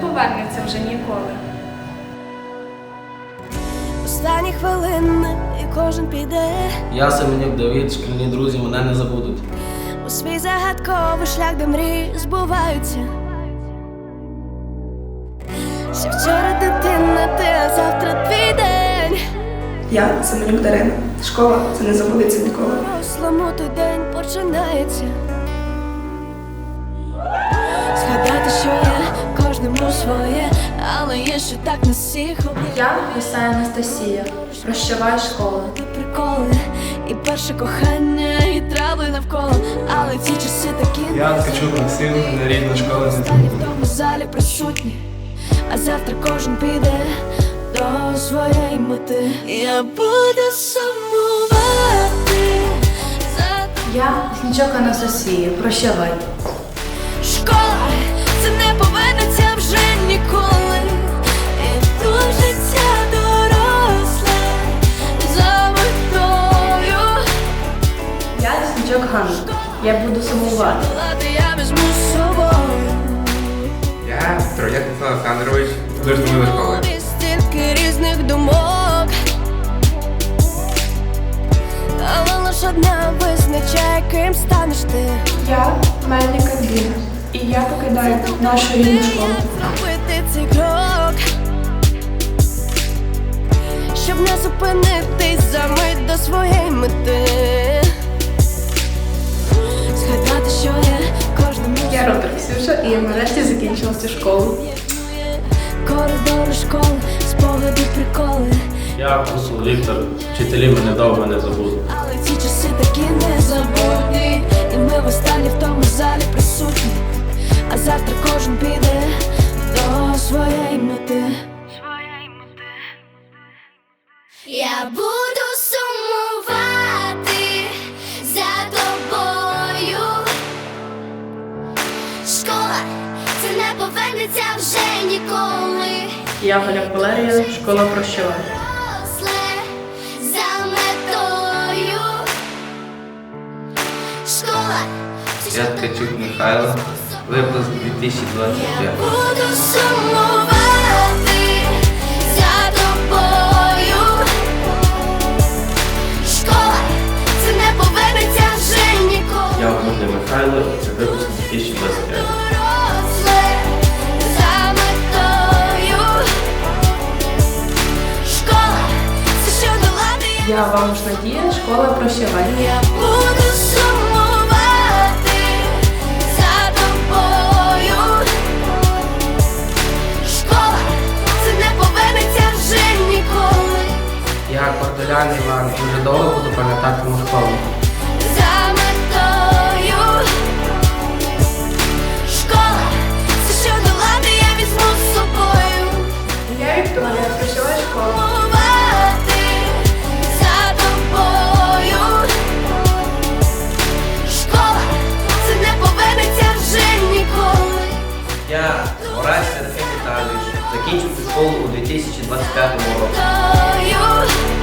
повернеться вже ніколи. Останні хвилини, і кожен піде Я Семенюк Давид, шкільні друзі мене не забудуть. у свій загадковий шлях, де мрії збуваються. Ще вчора дитина, ти, а завтра твій день. Я Семенюк Дарина. Школа це не забудеться ніколи. Рослому той день починається. Кожному своє, але є ще так на всіх Я Лиса Анастасія. Прощавай школа. Ти приколи, і перше кохання, і трави навколо, але ці часи такі Я Ткачук Максим, мене рідна школа не Останні в тому залі присутні, а завтра кожен піде до своєї мети. Я буду сумувати Я Снічок Анастасія. Прощавай. школа, це не повернеться вже ніколи. І тут життя доросле за метою. Я Снічок Ганна. Я буду сумувати. Я Трояк Олександрович, дуже думаю до школи. Стільки різних думок. Але лиш одна визначає, ким станеш ти. Я Мельник Ангіна. І я покидаю нашу рідну школу. Щоб не зупинитись за мить до своєї мети. Згадати, що є кожному. Я Ротер Ксюша, і я нарешті закінчила цю школу. Коридори школи, спогади, приколи. Я Кусул Віктор, вчителі мене довго не забудуть. Але ці часи такі незабутні, Я буду сумувати за тобою. Школа це не повернеться вже ніколи. Я Галя Валерія. Школа прощавай. Росле за метою. Школа це Я Ткачук Михайло, випуск 2025. буду сумувати Я вам ж Надія. Школа прощавай. я буду сумувати за тобою. Школа це не повернеться вже ніколи. Я Кварталян Іван, дуже довго буду пам'ятати мою школу. закінчувати школу у 2025 році.